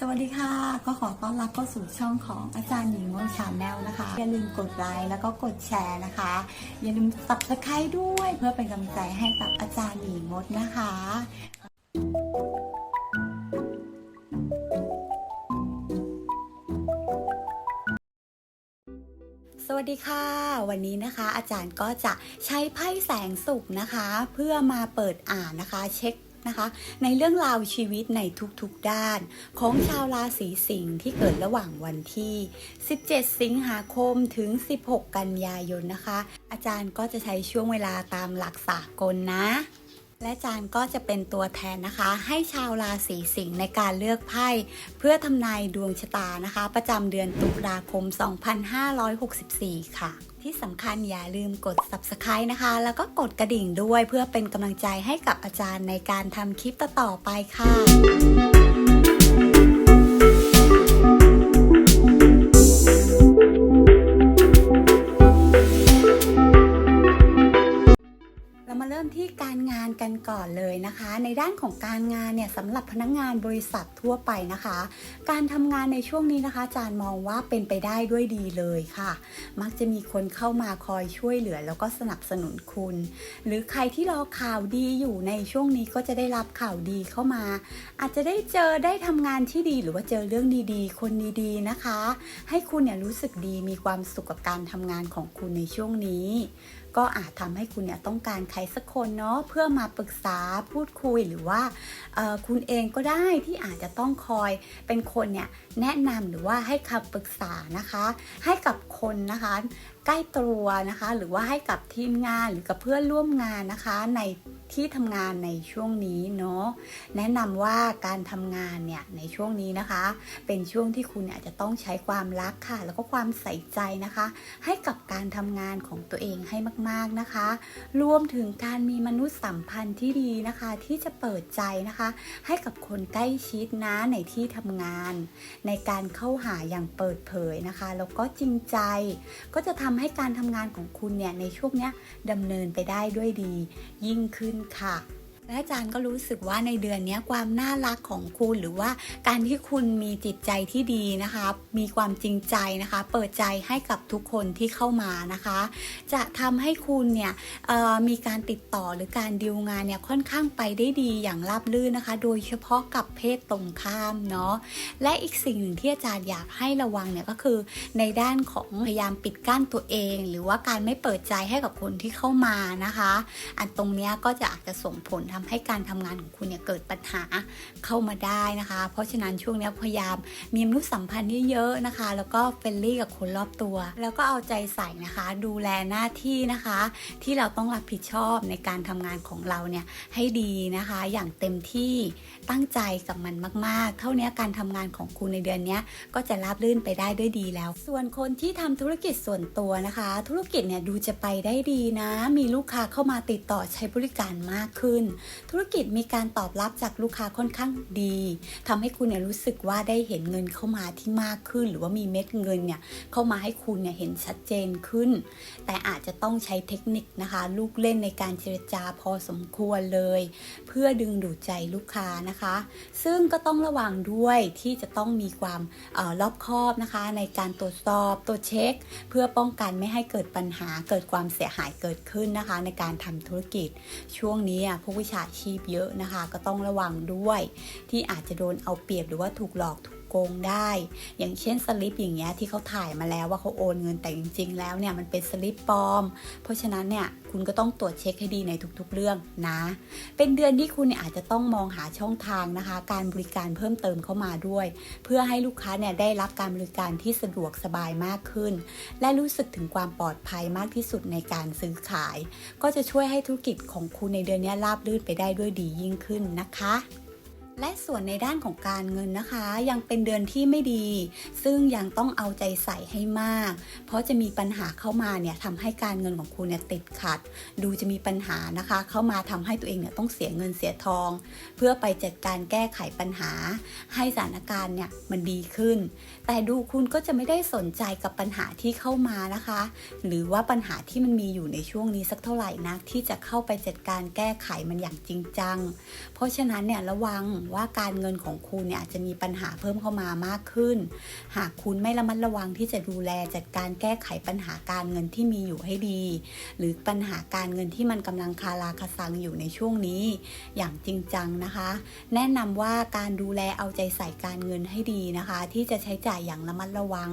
สวัสดีค่ะ ก็ขอต้อนรับเข้าสู่ช่องของอาจารย์หญิงงนชาแนลนะคะ อย่าลืมกดไลค์แล้วก็กดแชร์นะคะ อย่าลืมสับสไครด้วยเพื่อเป็นกำลังใจให้กับอาจารย์หญิงงดนะคะ สวัสดีค่ะ วันนี้นะคะ อาจารย์ก็จะใช้ไพ่แสงสุขนะคะ เพื่อมาเปิดอ่านนะคะ เช็ค นะคะ ในเรื่องราวชีวิตในทุกๆด้าน ของชาวราศีสิงห์ที่เกิดระหว่างวันที่ 17 สิงหาคมถึง 16 กันยายนนะคะ อาจารย์ก็จะใช้ช่วงเวลาตามหลักสากลนะและอาจารย์ก็จะเป็นตัวแทนนะคะ ให้ชาวราศีสิงห์ในการเลือกไพ่เพื่อทำนายดวงชะตานะคะ ประจำเดือนตุลาคม 2564 ค่ะ ที่สำคัญอย่าลืมกด subscribe นะคะ แล้วก็กดกระดิ่งด้วยเพื่อเป็นกำลังใจให้กับอาจารย์ในการทำคลิปต่อๆไปค่ะ ก่อนเลยนะคะ ในด้านของการงานเนี่ยสำหรับพนักงานบริษัททั่วไปนะคะ การทำงานในช่วงนี้นะคะอาจารย์มองว่าเป็นไปได้ด้วยดีเลยค่ะ มักจะมีคนเข้ามาคอยช่วยเหลือ แล้วก็สนับสนุนคุณ หรือใครที่รอข่าวดีอยู่ในช่วงนี้ก็จะได้รับข่าวดีเข้ามา อาจจะได้เจอได้ทำงานที่ดีหรือว่าเจอเรื่องดีๆ คนดีๆนะคะ ให้คุณเนี่ยรู้สึกดีมีความสุขกับการทำงานของคุณในช่วงนี้ ก็อาจทำให้คุณเนี่ยต้องการใครสักคนเนาะเพื่อมาปรึกษาพูดคุยหรือว่าคุณเองก็ได้ที่อาจจะต้องคอยเป็นคนเนี่ยแนะนำหรือว่าให้คำปรึกษานะคะ ให้กับคนนะคะ ใกล้ตัวนะคะ หรือว่าให้กับทีมงานหรือกับเพื่อนร่วมงานนะคะ ในที่ทำงานในช่วงนี้เนาะแนะนำว่าการทำงานเนี่ยในช่วงนี้นะคะ เป็นช่วงที่คุณอาจจะต้องใช้ความรักค่ะ แล้วก็ความใส่ใจนะคะ ให้กับการทำงานของตัวเองให้มาก ๆนะคะ รวมถึงการมีมนุษยสัมพันธ์ที่ดีนะคะ ที่จะเปิดใจนะคะ ให้กับคนใกล้ชิดนะในที่ทำงาน ในการเข้าหาอย่างเปิดเผยนะคะแล้วก็จริงใจก็จะทำให้การทำงานของคุณเนี่ยในช่วงนี้ดำเนินไปได้ด้วยดี ยิ่งขึ้นค่ะ และอาจารย์ก็รู้สึกว่าในเดือนนี้ความน่ารักของคุณหรือว่าการที่คุณมีจิตใจที่ดีนะคะ มีความจริงใจนะคะ เปิดใจให้กับทุกคนที่เข้ามานะคะ จะทำให้คุณเนี่ยมีการติดต่อหรือการดีลงานเนี่ยค่อนข้างไปได้ดีอย่างราบรื่นนะคะ โดยเฉพาะกับเพศตรงข้ามเนาะและอีกสิ่งหนึ่งที่อาจารย์อยากให้ระวังเนี่ยก็คือในด้านของพยายามปิดกั้นตัวเอง หรือว่าการไม่เปิดใจให้กับคนที่เข้ามานะคะ อันตรงเนี้ยก็จะอาจจะส่งผลทำให้การทำงานของคุณเนี่ยเกิดปัญหาเข้ามาได้นะคะ เพราะฉะนั้นช่วงนี้พยายามมีมนุษยสัมพันธ์เยอะๆนะคะ แล้วก็เฟรนลี่กับคนรอบตัว แล้วก็เอาใจใส่นะคะ ดูแลหน้าที่นะคะ ที่เราต้องรับผิดชอบในการทำงานของเราเนี่ยให้ดีนะคะ อย่างเต็มที่ตั้งใจกับมันมาก ๆ เท่านี้การทำงานของคุณในเดือนนี้ก็จะราบรื่นไปได้ด้วยดีแล้ว ส่วนคนที่ทำธุรกิจส่วนตัวนะคะ ธุรกิจเนี่ยดูจะไปได้ดีนะ มีลูกค้าเข้ามาติดต่อใช้บริการมากขึ้นธุรกิจมีการตอบรับจากลูกค้าค่อนข้างดีทำให้คุณเนี่ยรู้สึกว่าได้เห็นเงินเข้ามาที่มากขึ้น หรือว่ามีเม็ดเงินเนี่ยเข้ามาให้คุณเนี่ยเห็นชัดเจนขึ้น แต่อาจจะต้องใช้เทคนิคนะคะ ลูกเล่นในการเจรจาพอสมควรเลย เพื่อดึงดูดใจลูกค้านะคะ ซึ่งก็ต้องระวังด้วยที่จะต้องมีความเออรอบคอบนะคะ ในการตรวจสอบตรวจเช็ค เพื่อป้องกันไม่ให้เกิดปัญหาเกิดความเสียหายเกิดขึ้นนะคะ ในการทำธุรกิจช่วงนี้อะพวกวิชาาชีพเยอะนะคะ ก็ต้องระวังด้วย ที่อาจจะโดนเอาเปรียบหรือว่าถูกหลอกถูก โกงได้ อย่างเช่นสลิปอย่างเงี้ยที่เขาถ่ายมาแล้วว่าเขาโอนเงินแต่จริง ๆ แล้วเนี่ยมันเป็นสลิปปลอม เพราะฉะนั้นเนี่ยคุณก็ต้องตรวจเช็คให้ดีในทุกๆเรื่องนะ เป็นเดือนที่คุณเนี่ยอาจจะต้องมองหาช่องทางนะคะ การบริการเพิ่มเติมเข้ามาด้วย เพื่อให้ลูกค้าเนี่ยได้รับการบริการที่สะดวกสบายมากขึ้น และรู้สึกถึงความปลอดภัยมากที่สุดในการซื้อขาย ก็จะช่วยให้ธุรกิจของคุณในเดือนนี้ราบรื่นไปได้ด้วยดียิ่งขึ้นนะคะ และส่วนในด้านของการเงินนะคะ ยังเป็นเดือนที่ไม่ดี ซึ่งยังต้องเอาใจใส่ให้มาก เพราะจะมีปัญหาเข้ามาเนี่ยทำให้การเงินของคุณเนี่ยติดขัด ดูจะมีปัญหานะคะ เข้ามาทำให้ตัวเองเนี่ยต้องเสียเงินเสียทอง เพื่อไปจัดการแก้ไขปัญหา ให้สถานการณ์เนี่ยมันดีขึ้น แต่ดูคุณก็จะไม่ได้สนใจกับปัญหาที่เข้ามานะคะ หรือว่าปัญหาที่มันมีอยู่ในช่วงนี้สักเท่าไหร่นักที่จะเข้าไปจัดการแก้ไขมันอย่างจริงจัง เพราะฉะนั้นเนี่ยระวังว่าการเงินของคุณเนี่ยอาจจะมีปัญหาเพิ่มเข้ามามากขึ้น หากคุณไม่ระมัดระวังที่จะดูแลจัดการแก้ไขปัญหาการเงินที่มีอยู่ให้ดี หรือปัญหาการเงินที่มันกำลังคาราคาซังอยู่ในช่วงนี้ อย่างจริงจังนะคะ แนะนำว่าการดูแลเอาใจใส่การเงินให้ดีนะคะ ที่จะใช้จ่ายอย่างระมัดระวัง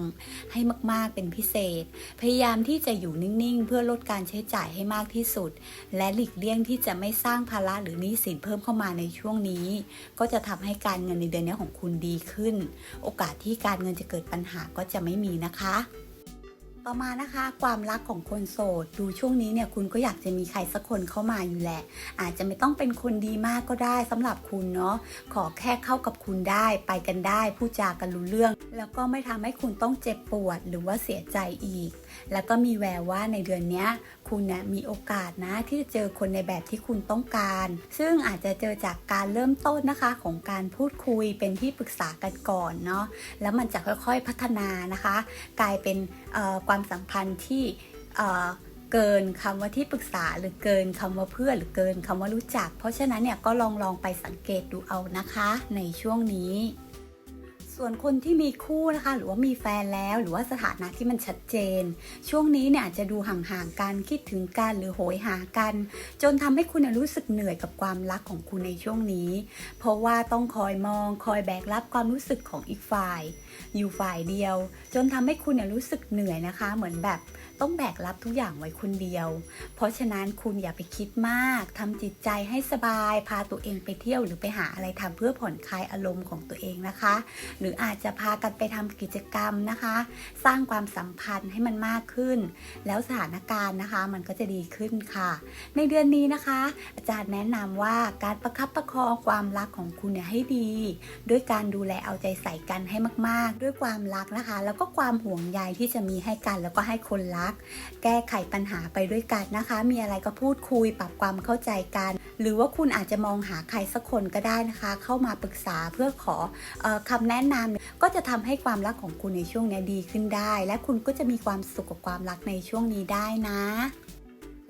ให้มาก ๆเป็นพิเศษ พยายามที่จะอยู่นิ่งๆ เพื่อลดการใช้จ่ายให้มากที่สุด และหลีกเลี่ยงที่จะไม่สร้างภาระหรือหนี้สินเพิ่มเข้ามาในช่วงนี้ ก็จะทำให้การเงินในเดือนนี้ของคุณดีขึ้น โอกาสที่การเงินจะเกิดปัญหาก็จะไม่มีนะคะ ต่อมานะคะความรักของคนโสด ดูช่วงนี้เนี่ยคุณก็อยากจะมีใครสักคนเข้ามาอยู่แหละ อาจจะไม่ต้องเป็นคนดีมากก็ได้สำหรับคุณเนาะขอแค่เข้ากับคุณได้ไปกันได้พูดจากันรู้เรื่อง แล้วก็ไม่ทำให้คุณต้องเจ็บปวดหรือว่าเสียใจอีก แล้วก็มีแววว่าในเดือนนี้คุณนะมีโอกาสนะที่จะเจอคนในแบบที่คุณต้องการ ซึ่งอาจจะเจอจากการเริ่มต้นนะคะของการพูดคุยเป็นที่ปรึกษากันก่อนเนาะแล้วมันจะค่อยๆพัฒนานะคะ กลายเป็นเอ่อความสัมพันธ์ที่เกินคำว่าที่ปรึกษาหรือเกินคำว่าเพื่อนหรือเกินคำว่ารู้จัก เพราะฉะนั้นเนี่ยก็ลองลองไปสังเกตดูเอานะคะในช่วงนี้ ส่วนคนที่มีคู่นะคะ หรือว่ามีแฟนแล้วหรือว่าสถานะที่มันชัดเจน ช่วงนี้เนี่ยอาจจะดูห่างๆกันคิดถึงกันหรือโหยหากัน จนทำให้คุณรู้สึกเหนื่อยกับความรักของคุณในช่วงนี้ เพราะว่าต้องคอยมองคอยแบกรับความรู้สึกของอีกฝ่าย อยู่ฝ่ายเดียว จนทำให้คุณรู้สึกเหนื่อยนะคะ เหมือนแบบต้องแบกรับทุกอย่างไว้คนเดียว เพราะฉะนั้นคุณอย่าไปคิดมากทำจิตใจให้สบาย พาตัวเองไปเที่ยวหรือไปหาอะไรทำเพื่อผ่อนคลายอารมณ์ของตัวเองนะคะ หรืออาจจะพากันไปทำกิจกรรมนะคะ สร้างความสัมพันธ์ให้มันมากขึ้น แล้วสถานการณ์นะคะ มันก็จะดีขึ้นค่ะ ในเดือนนี้นะคะ อาจารย์แนะนำว่าการประคับประคองความรักของคุณเนี่ยให้ดี ด้วยการดูแลเอาใจใส่กันให้มาก ๆ ด้วยความรักนะคะ แล้วก็ความห่วงใยที่จะมีให้กันแล้วก็ให้คนรักแก้ไขปัญหาไปด้วยกันนะคะ มีอะไรก็พูดคุยปรับความเข้าใจกัน หรือว่าคุณอาจจะมองหาใครสักคนก็ได้นะคะ เข้ามาปรึกษาเพื่อขออคำแนะนำก็จะทำให้ความรักของคุณในช่วงนี้ดีขึ้นได้ และคุณก็จะมีความสุขกับความรักในช่วงนี้ได้นะ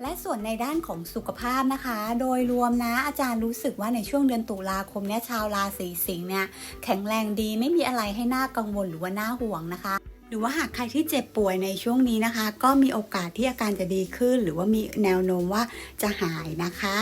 และส่วนในด้านของสุขภาพนะคะ โดยรวมนะอาจารย์รู้สึกว่าในช่วงเดือนตุลาคมเนี่ยชาวราศีสิงห์เนี่ยแข็งแรงดีไม่มีอะไรให้น่ากังวลหรือว่าน่าห่วงนะคะ หรือว่าหากใครที่เจ็บป่วยในช่วงนี้นะคะ ก็มีโอกาสที่อาการจะดีขึ้น หรือว่ามีแนวโน้มว่าจะหายนะคะ